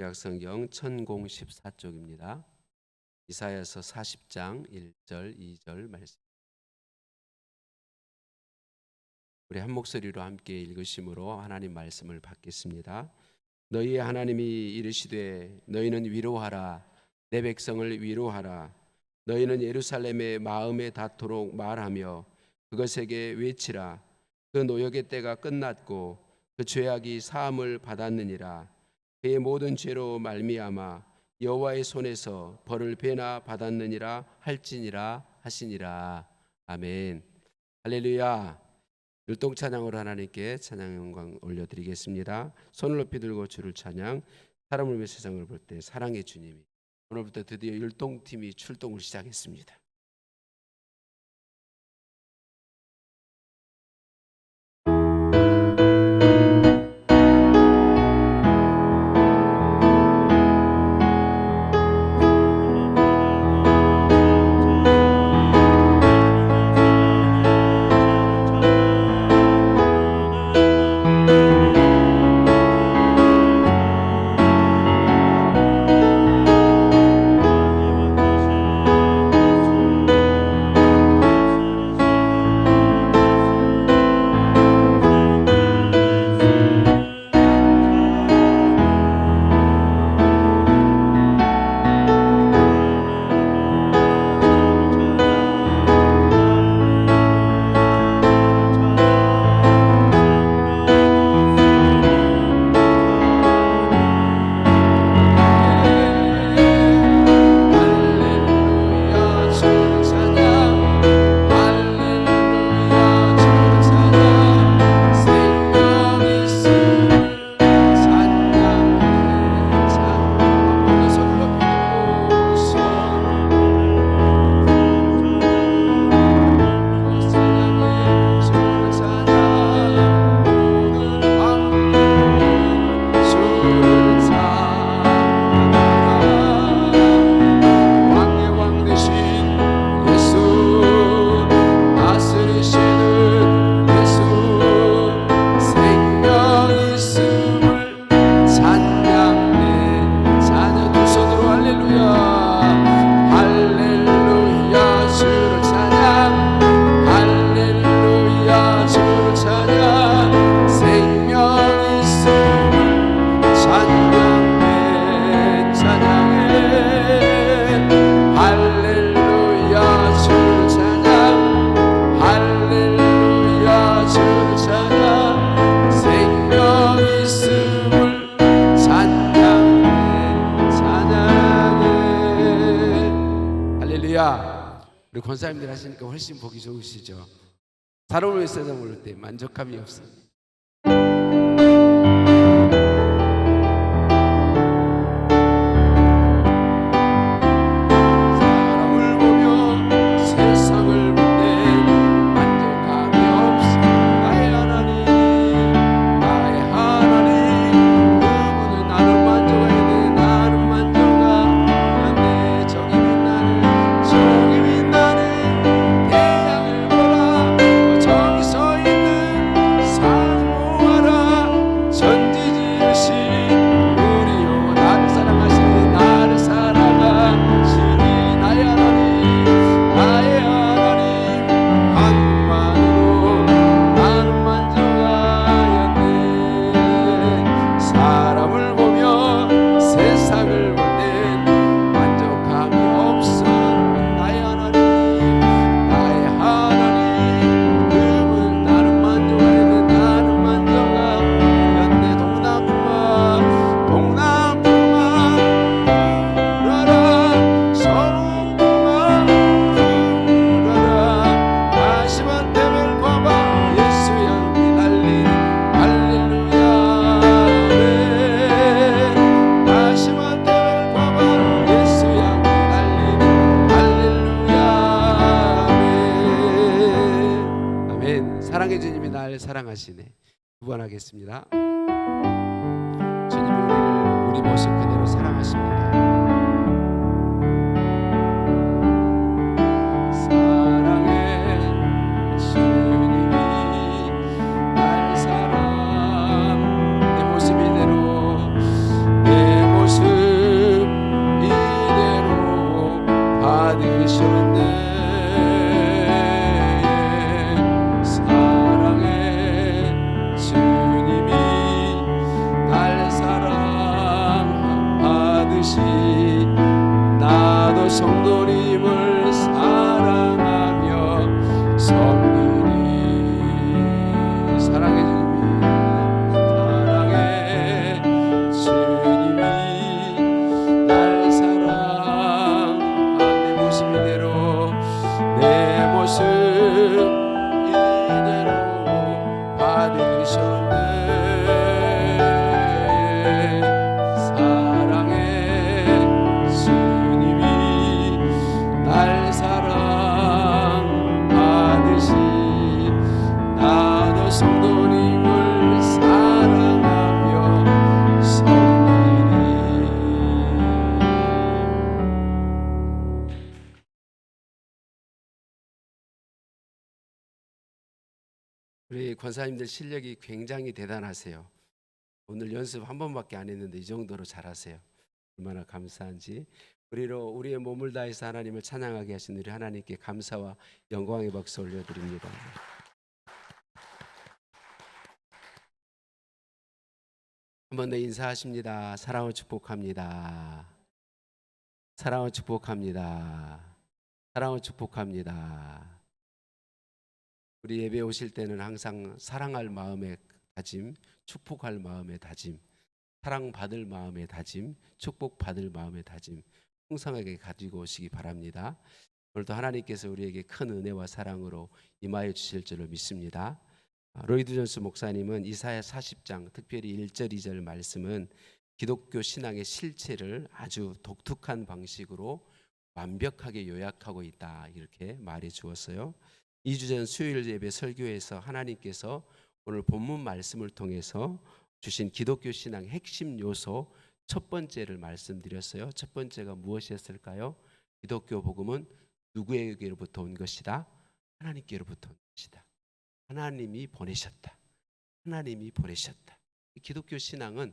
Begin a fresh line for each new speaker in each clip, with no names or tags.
구약성경 천공 14쪽입니다. 이사야서 40장 1절 2절 말씀. 우리 한 목소리로 함께 읽으심으로 하나님 말씀을 받겠습니다. 너희의 하나님이 이르시되 너희는 위로하라 내 백성을 위로하라 너희는 예루살렘의 마음에 닿도록 말하며 그것에게 외치라 그 노역의 때가 끝났고 그 죄악이 사함을 받았느니라 그의 모든 죄로 말미암아 여호와의 손에서 벌을 배나 받았느니라 할지니라 하시니라. 아멘. 할렐루야. 율동 찬양으로 하나님께 찬양 영광 올려드리겠습니다. 손을 높이 들고 주를 찬양 사람을 위해 세상을 볼 때 사랑의 주님이 오늘부터 드디어 율동팀이 출동을 시작했습니다
부를 때
권사님들 실력이 굉장히 대단하세요. 오늘 연습 한 번밖에 안 했는데 이 정도로 잘하세요. 얼마나 감사한지. 우리로 우리의 몸을 다해서 하나님을 찬양하게 하신 우리 하나님께 감사와 영광의 박수 올려드립니다. 한 번 더 인사하십니다. 사랑을 축복합니다. 사랑을 축복합니다. 사랑을 축복합니다. 우리 예배 오실 때는 항상 사랑할 마음의 다짐, 축복할 마음의 다짐, 사랑받을 마음의 다짐, 축복받을 마음의 다짐 풍성하게 가지고 오시기 바랍니다. 오늘도 하나님께서 우리에게 큰 은혜와 사랑으로 임하여 주실 줄을 믿습니다. 아, 로이드 존스 목사님은 이사야 40장 특별히 1절 2절 말씀은 기독교 신앙의 실체를 아주 독특한 방식으로 완벽하게 요약하고 있다 이렇게 말해 주었어요. 2주 전 수요일 예배 설교에서 하나님께서 오늘 본문 말씀을 통해서 주신 기독교 신앙 핵심 요소 첫 번째를 말씀드렸어요. 첫 번째가 무엇이었을까요? 기독교 복음은 누구에게로부터 온 것이다? 하나님께로부터 온 것이다. 하나님이 보내셨다. 하나님이 보내셨다. 기독교 신앙은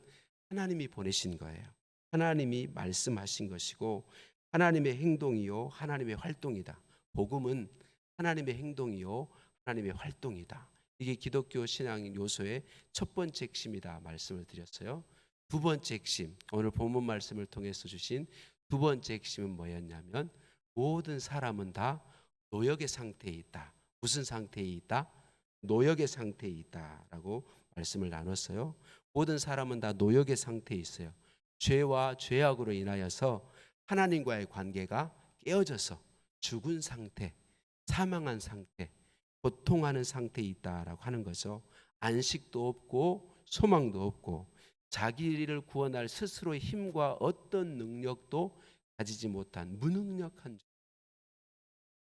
하나님이 보내신 거예요. 하나님이 말씀하신 것이고 하나님의 행동이요 하나님의 활동이다. 복음은 하나님의 행동이요 하나님의 활동이다. 이게 기독교 신앙 요소의 첫 번째 핵심이다 말씀을 드렸어요. 두 번째 핵심 오늘 본문 말씀을 통해서 주신 두 번째 핵심은 뭐였냐면 모든 사람은 다 노역의 상태에 있다. 무슨 상태에 있다? 노역의 상태에 있다라고 말씀을 나눴어요. 모든 사람은 다 노역의 상태에 있어요. 죄와 죄악으로 인하여서 하나님과의 관계가 깨어져서 죽은 상태, 사망한 상태, 고통하는 상태에 있다라고 하는 거죠. 안식도 없고 소망도 없고 자기를 구원할 스스로의 힘과 어떤 능력도 가지지 못한 무능력한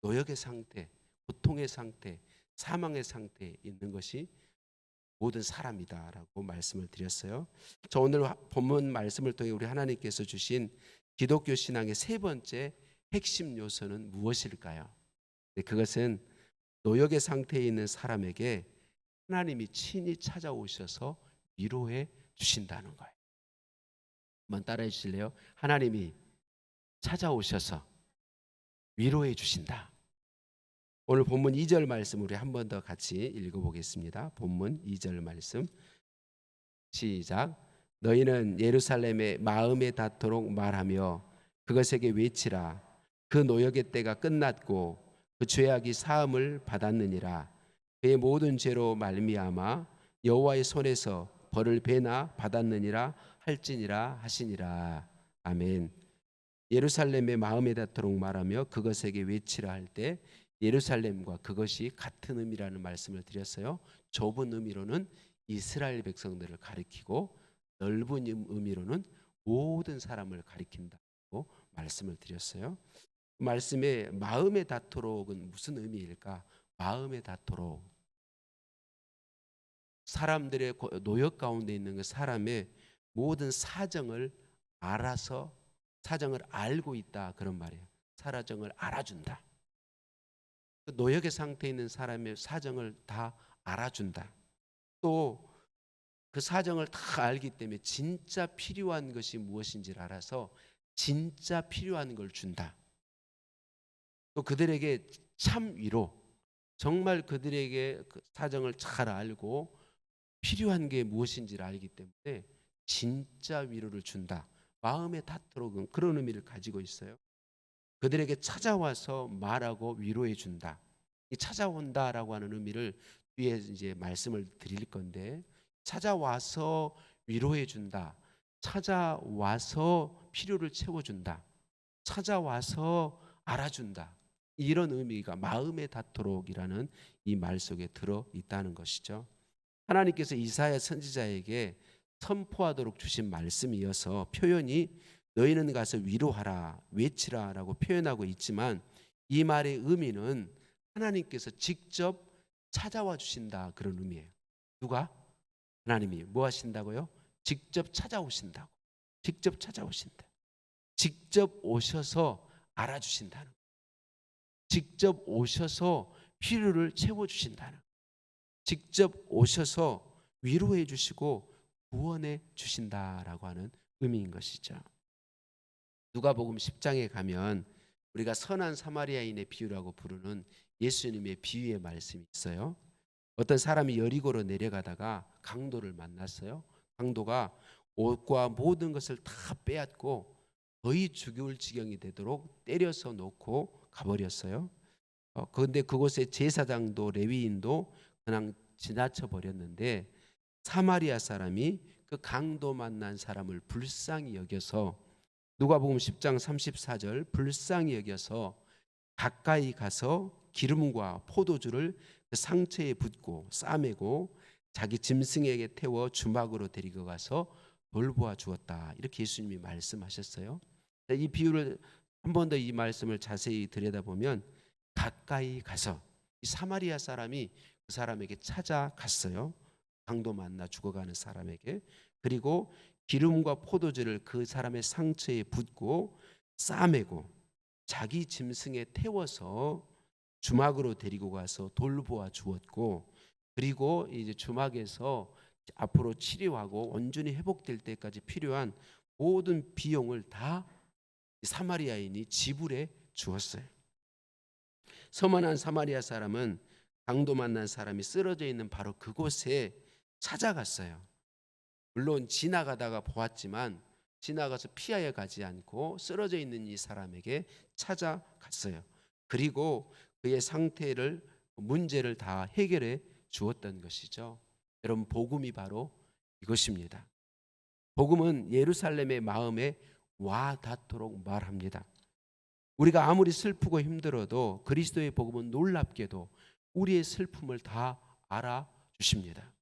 노역의 상태, 고통의 상태, 사망의 상태에 있는 것이 모든 사람이다라고 말씀을 드렸어요. 저 오늘 본문 말씀을 통해 우리 하나님께서 주신 기독교 신앙의 세 번째 핵심 요소는 무엇일까요? 네, 그것은 노역의 상태에 있는 사람에게 하나님이 친히 찾아오셔서 위로해 주신다는 거예요. 한번 따라해 주실래요? 하나님이 찾아오셔서 위로해 주신다. 오늘 본문 2절 말씀 우리 한 번 더 같이 읽어 보겠습니다. 본문 2절 말씀. 시작. 너희는 예루살렘의 마음에 닿도록 말하며 그것에게 외치라. 그 노역의 때가 끝났고 그 죄악이 사함을 받았느니라. 그의 모든 죄로 말미암아 여호와의 손에서 벌을 배나 받았느니라 할지니라 하시니라. 아멘. 예루살렘의 마음에 닿도록 말하며 그것에게 외치라 할 때 예루살렘과 그것이 같은 의미라는 말씀을 드렸어요. 좁은 의미로는 이스라엘 백성들을 가리키고 넓은 의- 의미로는 모든 사람을 가리킨다고 말씀을 드렸어요. 그 말씀에 마음에 닿도록은 무슨 의미일까? 마음에 닿도록 사람들의 고- 노역 가운데 있는 그 사람의 모든 사정을 알아서 사정을 알고 있다 그런 말이에요. 사정을 알아준다. 그 노역의 상태에 있는 사람의 사정을 다 알아준다. 또 그 사정을 다 알기 때문에 진짜 필요한 것이 무엇인지를 알아서 진짜 필요한 걸 준다. 또 그들에게 참 위로, 정말 그들에게 그 사정을 잘 알고 필요한 게 무엇인지를 알기 때문에 진짜 위로를 준다. 마음에 닿도록 그런 의미를 가지고 있어요. 그들에게 찾아와서 말하고 위로해 준다. 이 찾아온다라고 하는 의미를 뒤에 이제 말씀을 드릴 건데 찾아와서 위로해 준다. 찾아와서 필요를 채워 준다. 찾아와서 알아준다. 이런 의미가 마음에 닿도록이라는 이 말 속에 들어 있다는 것이죠. 하나님께서 이사야 선지자에게 선포하도록 주신 말씀이어서 표현이 너희는 가서 위로하라 외치라라고 표현하고 있지만 이 말의 의미는 하나님께서 직접 찾아와 주신다 그런 의미예요. 누가? 하나님이 뭐 하신다고요? 직접 찾아오신다고. 직접 찾아오신다. 직접 오셔서 알아주신다는. 직접 오셔서 필요를 채워 주신다는 거예요. 직접 오셔서 위로해 주시고 구원해 주신다라고 하는 의미인 것이죠. 누가복음 10장에 가면 우리가 선한 사마리아인의 비유라고 부르는 예수님의 비유의 말씀이 있어요. 어떤 사람이 여리고로 내려가다가 강도를 만났어요. 강도가 옷과 모든 것을 다 빼앗고 거의 죽을 지경이 되도록 때려서 놓고 가버렸어요. 어, 그런데 그곳에 제사장도 레위인도 그냥 지나쳐 버렸는데 사마리아 사람이 그 강도 만난 사람을 불쌍히 여겨서 누가복음 10장 34절 불쌍히 여겨서 가까이 가서 기름과 포도주를 그 상처에 붓고 싸매고 자기 짐승에게 태워 주막으로 데리고 가서 돌보아 주었다. 이렇게 예수님이 말씀하셨어요. 이 비유를 한 번 더 이 말씀을 자세히 들여다보면 가까이 가서 이 사마리아 사람이 그 사람에게 찾아갔어요. 강도 만나 죽어가는 사람에게 그리고 기름과 포도주를 그 사람의 상처에 붓고 싸매고 자기 짐승에 태워서 주막으로 데리고 가서 돌보아 주었고 그리고 이제 주막에서 앞으로 치료하고 온전히 회복될 때까지 필요한 모든 비용을 다 사마리아인이 지불해 주었어요. 서만한 사마리아 사람은 강도 만난 사람이 쓰러져 있는 바로 그곳에 찾아갔어요. 물론 지나가다가 보았지만 지나가서 피하여 가지 않고 쓰러져 있는 이 사람에게 찾아갔어요. 그리고 그의 상태를 문제를 다 해결해 주었던 것이죠. 여러분 복음이 바로 이것입니다. 복음은 예루살렘의 마음에 와 닿도록 말합니다. 우리가 아무리 슬프고 힘들어도 그리스도의 복음은 놀랍게도 우리의 슬픔을 다 알아 주십니다.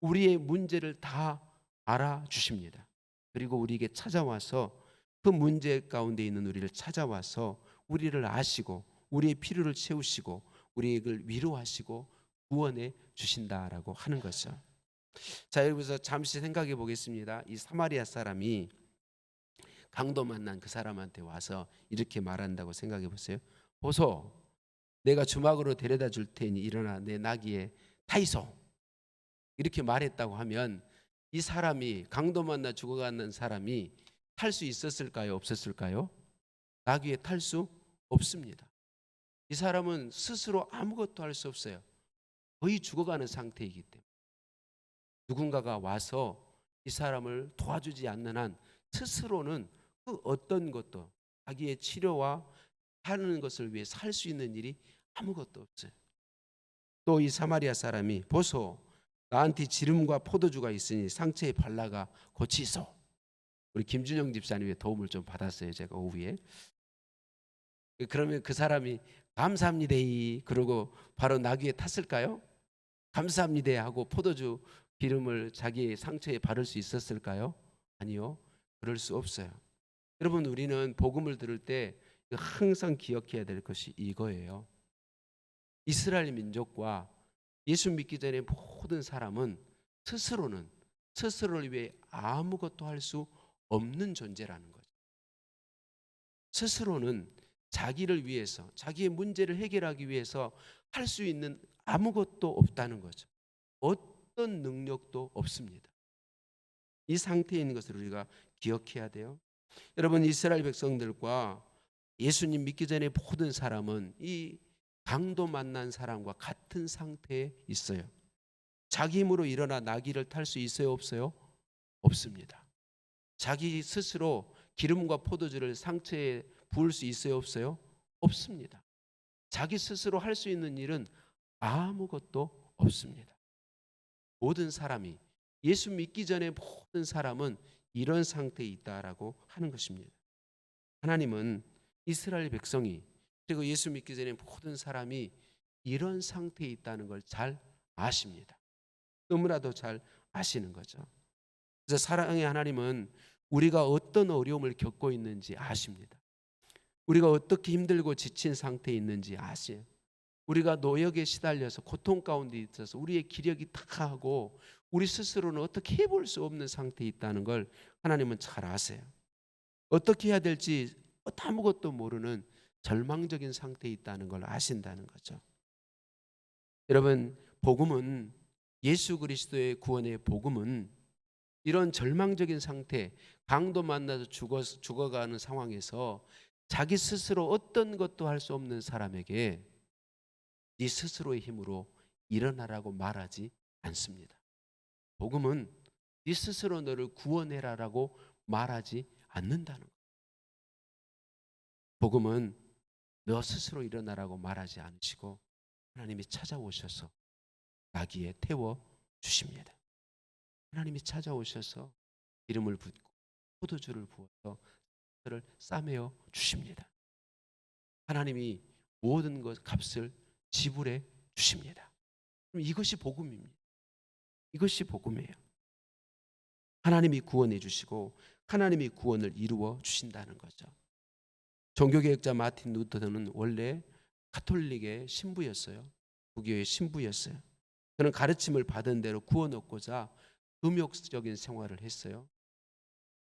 우리의 문제를 다 알아 주십니다. 그리고 우리에게 찾아와서 그 문제 가운데 있는 우리를 찾아와서 우리를 아시고 우리의 필요를 채우시고 우리를 위로하시고 구원해 주신다라고 하는 거죠. 자, 여기서 잠시 생각해 보겠습니다. 이 사마리아 사람이 강도 만난 그 사람한테 와서 이렇게 말한다고 생각해 보세요. 보소, 내가 주막으로 데려다 줄 테니 일어나 내 나귀에 타이소. 이렇게 말했다고 하면 이 사람이 강도 만나 죽어가는 사람이 탈 수 있었을까요? 없었을까요? 나귀에 탈 수 없습니다. 이 사람은 스스로 아무것도 할 수 없어요. 거의 죽어가는 상태이기 때문에 누군가가 와서 이 사람을 도와주지 않는 한 스스로는 그 어떤 것도 자기의 치료와 사는 것을 위해 살 수 있는 일이 아무것도 없어요. 또 이 사마리아 사람이 보소 나한테 지름과 포도주가 있으니 상처에 발라가 고치소. 우리 김준영 집사님의 도움을 좀 받았어요. 제가 오후에. 그러면 그 사람이 감사합니다. 그러고 바로 나귀에 탔을까요? 감사합니다 하고 포도주 기름을 자기 상처에 바를 수 있었을까요? 아니요. 그럴 수 없어요. 여러분 우리는 복음을 들을 때 항상 기억해야 될 것이 이거예요. 이스라엘 민족과 예수 믿기 전에 모든 사람은 스스로는 스스로를 위해 아무것도 할 수 없는 존재라는 거죠. 스스로는 자기를 위해서 자기의 문제를 해결하기 위해서 할 수 있는 아무것도 없다는 거죠. 어떤 능력도 없습니다. 이 상태에 있는 것을 우리가 기억해야 돼요. 여러분 이스라엘 백성들과 예수님 믿기 전에 모든 사람은 이 강도 만난 사람과 같은 상태에 있어요. 자기 힘으로 일어나 나귀를 탈 수 있어요, 없어요? 없습니다. 자기 스스로 기름과 포도주를 상처에 부을 수 있어요, 없어요? 없습니다. 자기 스스로 할 수 있는 일은 아무것도 없습니다. 모든 사람이 예수 믿기 전에 모든 사람은 이런 상태에 있다라고 하는 것입니다. 하나님은 이스라엘 백성이 그리고 예수 믿기 전에 모든 사람이 이런 상태에 있다는 걸 잘 아십니다. 너무나도 잘 아시는 거죠. 그래서 사랑의 하나님은 우리가 어떤 어려움을 겪고 있는지 아십니다. 우리가 어떻게 힘들고 지친 상태에 있는지 아세요. 우리가 노역에 시달려서 고통 가운데 있어서 우리의 기력이 탁하고 우리 스스로는 어떻게 해볼 수 없는 상태에 있다는 걸 하나님은 잘 아세요. 어떻게 해야 될지 아무것도 모르는 절망적인 상태에 있다는 걸 아신다는 거죠. 여러분, 복음은 예수 그리스도의 구원의 복음은 이런 절망적인 상태, 강도 만나서 죽어 죽어가는 상황에서 자기 스스로 어떤 것도 할 수 없는 사람에게 네 스스로의 힘으로 일어나라고 말하지 않습니다. 복음은 네 스스로 너를 구원해라라고 말하지 않는다는 거예요. 복음은 너 스스로 일어나라고 말하지 않으시고 하나님이 찾아오셔서 나귀에 태워 주십니다. 하나님이 찾아오셔서 기름을 붓고 포도주를 부어서 그를 싸매어 주십니다. 하나님이 모든 것 값을 지불해 주십니다. 그럼 이것이 복음입니다. 이것이 복음이에요. 하나님이 구원해 주시고 하나님이 구원을 이루어 주신다는 거죠. 종교개혁자 마틴 루터는 원래 가톨릭의 신부였어요. 부교의 신부였어요. 그는 가르침을 받은 대로 구원 얻고자 금욕적인 생활을 했어요.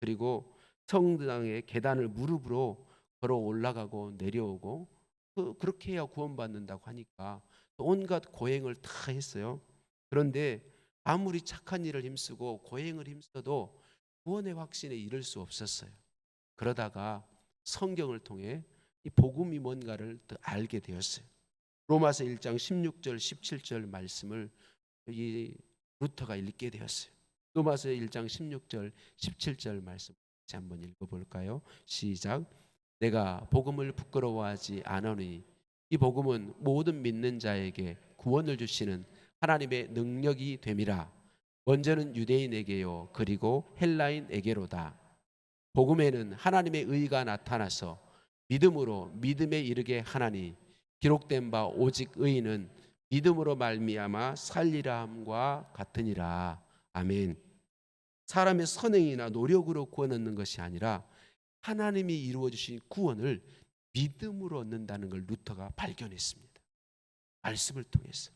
그리고 성당의 계단을 무릎으로 걸어 올라가고 내려오고 그, 그렇게 해야 구원받는다고 하니까 온갖 고행을 다 했어요. 그런데 아무리 착한 일을 힘쓰고 고행을 힘써도 구원의 확신에 이를 수 없었어요. 그러다가 성경을 통해 이 복음이 뭔가를 더 알게 되었어요. 로마서 1장 16절 17절 말씀을 이 루터가 읽게 되었어요. 로마서 1장 16절 17절 말씀 같이 한번 읽어 볼까요? 시작. 내가 복음을 부끄러워하지 않으니 이 복음은 모든 믿는 자에게 구원을 주시는 하나님의 능력이 됨이라. 먼저는 유대인에게요 그리고 헬라인에게로다. 복음에는 하나님의 의가 나타나서 믿음으로 믿음에 이르게 하나니 기록된 바 오직 의인은 믿음으로 말미암아 살리라 함과 같으니라. 아멘. 사람의 선행이나 노력으로 구원 얻는 것이 아니라 하나님이 이루어 주신 구원을 믿음으로 얻는다는 걸 루터가 발견했습니다. 말씀을 통해서.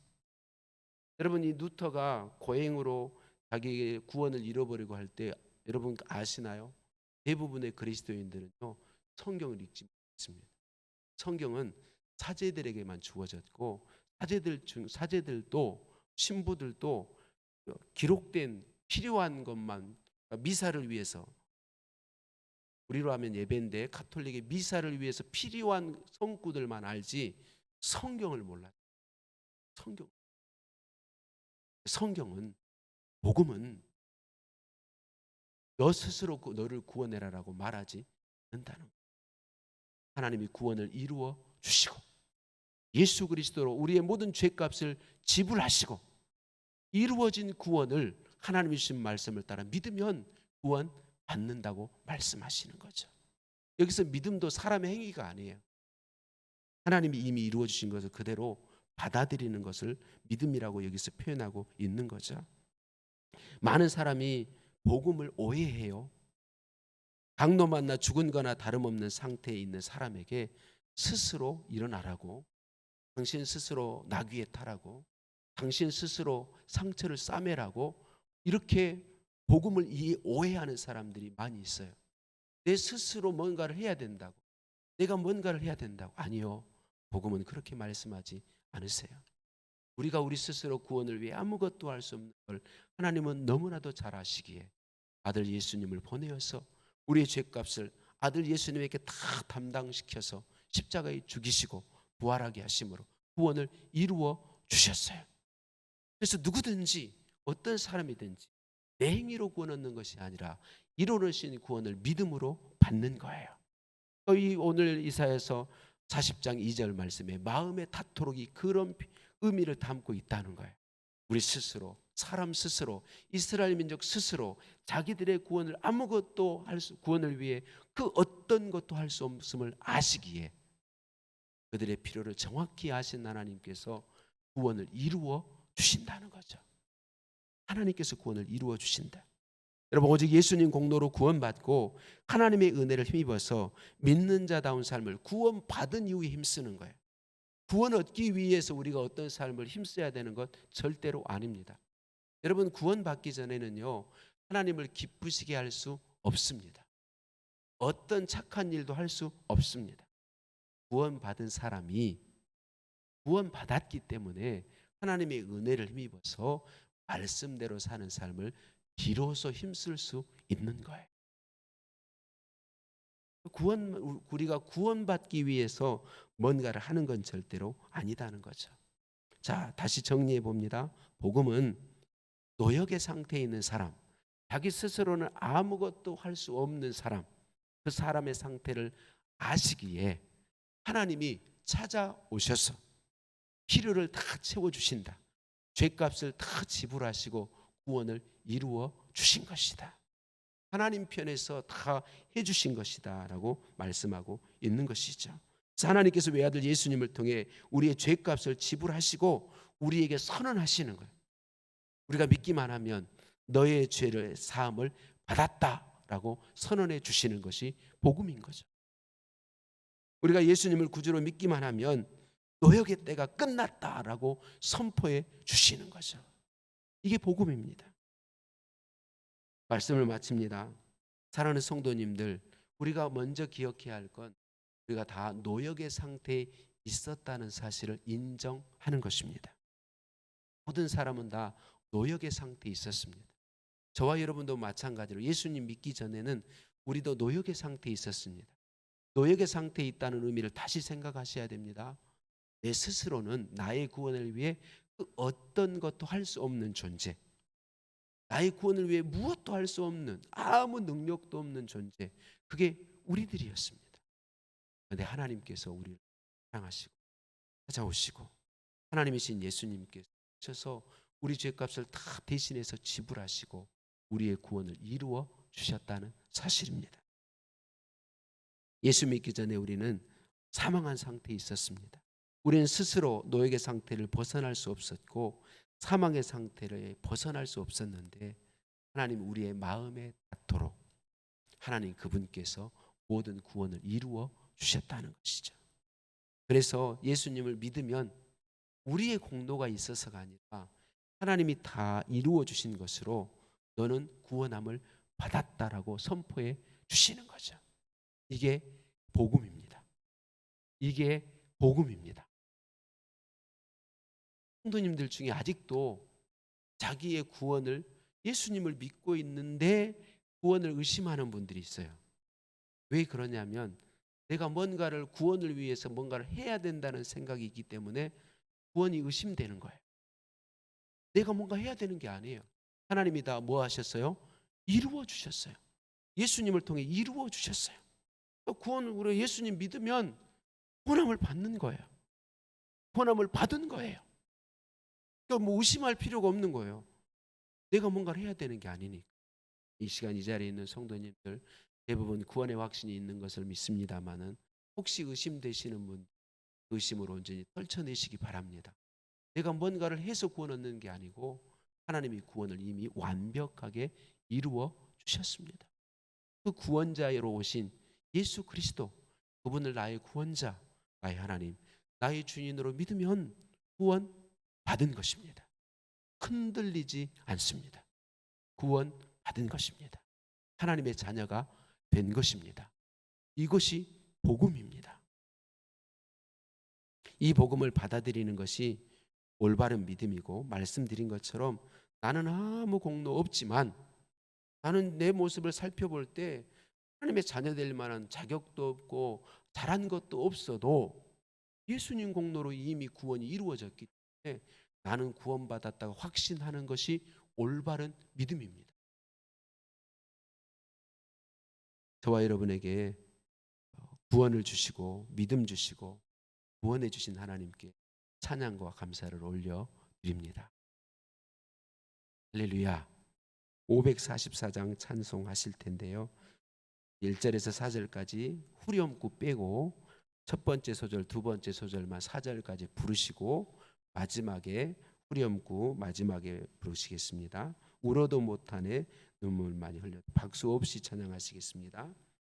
여러분 이 루터가 고행으로 자기의 구원을 잃어버리고 할 때 여러분 아시나요? 대부분의 그리스도인들은요 성경을 읽지 못했습니다. 성경은 사제들에게만 주어졌고 사제들 중 사제들도 신부들도 기록된 필요한 것만 그러니까 미사를 위해서 우리로 하면 예배인데 가톨릭의 미사를 위해서 필요한 성구들만 알지 성경을 몰라요. 성경 성경은 복음은 너 스스로 그 너를 구원해라라고 말하지 않는다는. 하나님이 구원을 이루어 주시고 예수 그리스도로 우리의 모든 죄값을 지불하시고 이루어진 구원을 하나님이 주신 말씀을 따라 믿으면 구원 받는다고 말씀하시는 거죠. 여기서 믿음도 사람의 행위가 아니에요. 하나님이 이미 이루어 주신 것을 그대로 받아들이는 것을 믿음이라고 여기서 표현하고 있는 거죠. 많은 사람이 복음을 오해해요. 강도 만나 죽은 거나 다름없는 상태에 있는 사람에게 스스로 일어나라고 당신 스스로 나귀에 타라고 당신 스스로 상처를 싸매라고 이렇게 복음을 이 오해하는 사람들이 많이 있어요. 내 스스로 뭔가를 해야 된다고. 내가 뭔가를 해야 된다고. 아니요. 복음은 그렇게 말씀하지 않으세요. 우리가 우리 스스로 구원을 위해 아무것도 할 수 없는 걸 하나님은 너무나도 잘 아시기에 아들 예수님을 보내어서 우리의 죄값을 아들 예수님에게 다 담당시켜서 십자가에 죽이시고 부활하게 하심으로 구원을 이루어 주셨어요. 그래서 누구든지 어떤 사람이든지 내 행위로 구원 얻는 것이 아니라 이루어진 구원을 믿음으로 받는 거예요. 이 오늘 이사에서 40장 2절 말씀에 마음의 다토록이 그런 의미를 담고 있다는 거예요. 우리 스스로 사람 스스로 이스라엘 민족 스스로 자기들의 구원을 아무것도 할 수 구원을 위해 그 어떤 것도 할 수 없음을 아시기에 그들의 필요를 정확히 아신 하나님께서 구원을 이루어 주신다는 거죠. 하나님께서 구원을 이루어 주신다. 여러분 오직 예수님 공로로 구원받고 하나님의 은혜를 힘입어서 믿는 자다운 삶을 구원받은 이후에 힘쓰는 거예요. 구원 얻기 위해서 우리가 어떤 삶을 힘써야 되는 것 절대로 아닙니다. 여러분 구원받기 전에는요 하나님을 기쁘시게 할 수 없습니다. 어떤 착한 일도 할 수 없습니다. 구원받은 사람이 구원받았기 때문에 하나님의 은혜를 힘입어서 말씀대로 사는 삶을 비로소 힘쓸 수 있는 거예요. 구원 우리가 구원받기 위해서 뭔가를 하는 건 절대로 아니다는 거죠. 자, 다시 정리해 봅니다. 복음은 노역의 상태에 있는 사람, 자기 스스로는 아무것도 할 수 없는 사람, 그 사람의 상태를 아시기에 하나님이 찾아오셔서 필요를 다 채워 주신다. 죄값을 다 지불하시고 구원을 이루어 주신 것이다. 하나님 편에서 다 해주신 것이다라고 말씀하고 있는 것이죠. 하나님께서 외아들 예수님을 통해 우리의 죄값을 지불하시고 우리에게 선언하시는 거예요. 우리가 믿기만 하면 너의 죄를 사함을 받았다라고 선언해 주시는 것이 복음인 거죠. 우리가 예수님을 구주로 믿기만 하면 노역의 때가 끝났다라고 선포해 주시는 거죠. 이게 복음입니다. 말씀을 마칩니다. 사랑하는 성도님들, 우리가 먼저 기억해야 할 건 우리가 다 노역의 상태에 있었다는 사실을 인정하는 것입니다. 모든 사람은 다 노역의 상태에 있었습니다. 저와 여러분도 마찬가지로 예수님 믿기 전에는 우리도 노역의 상태에 있었습니다. 노역의 상태에 있다는 의미를 다시 생각하셔야 됩니다. 내 스스로는 나의 구원을 위해 그 어떤 것도 할 수 없는 존재. 나의 구원을 위해 무엇도 할 수 없는 아무 능력도 없는 존재. 그게 우리들이었습니다. 그런데 하나님께서 우리를 사랑하시고 찾아오시고 하나님이신 예수님께서 오셔서 우리 죄값을 다 대신해서 지불하시고 우리의 구원을 이루어 주셨다는 사실입니다. 예수 믿기 전에 우리는 사망한 상태에 있었습니다. 우리는 스스로 노역의 상태를 벗어날 수 없었고 사망의 상태를 벗어날 수 없었는데 하나님 우리의 마음에 닿도록 하나님 그분께서 모든 구원을 이루어 주셨다는 것이죠. 그래서 예수님을 믿으면 우리의 공로가 있어서가 아니라 하나님이 다 이루어 주신 것으로 너는 구원함을 받았다라고 선포해 주시는 거죠. 이게 복음입니다. 이게 복음입니다. 성도님들 중에 아직도 자기의 구원을 예수님을 믿고 있는데 구원을 의심하는 분들이 있어요. 왜 그러냐면 내가 뭔가를 구원을 위해서 뭔가를 해야 된다는 생각이 있기 때문에 구원이 의심되는 거예요. 내가 뭔가 해야 되는 게 아니에요. 하나님이 다 뭐 하셨어요? 이루어 주셨어요. 예수님을 통해 이루어 주셨어요. 구원을 우리 예수님 믿으면 구원함을 받는 거예요. 구원함을 받은 거예요. 그러니까 뭐 의심할 필요가 없는 거예요. 내가 뭔가를 해야 되는 게 아니니까. 이 시간 이 자리에 있는 성도님들 대부분 구원의 확신이 있는 것을 믿습니다만은 혹시 의심되시는 분 의심으로 온전히 떨쳐내시기 바랍니다. 내가 뭔가를 해서 구원 얻는 게 아니고 하나님이 구원을 이미 완벽하게 이루어 주셨습니다. 그 구원자로 오신 예수 그리스도 그분을 나의 구원자, 나의 하나님, 나의 주인으로 믿으면 구원 받은 것입니다. 흔들리지 않습니다. 구원 받은 것입니다. 하나님의 자녀가 된 것입니다. 이것이 복음입니다. 이 복음을 받아들이는 것이 올바른 믿음이고 말씀드린 것처럼 나는 아무 공로 없지만 나는 내 모습을 살펴볼 때 하나님의 자녀 될 만한 자격도 없고 잘한 것도 없어도 예수님 공로로 이미 구원이 이루어졌기 나는 구원받았다고 확신하는 것이 올바른 믿음입니다. 저와 여러분에게 구원을 주시고 믿음 주시고 구원해 주신 하나님께 찬양과 감사를 올려 드립니다. 할렐루야. 544장 찬송하실 텐데요. 1절에서 4절까지 후렴구 빼고 첫 번째 소절, 두 번째 소절만 4절까지 부르시고 마지막에 후렴구 마지막에 부르시겠습니다. 울어도 못하네 눈물 많이 흘려 박수 없이 찬양하시겠습니다.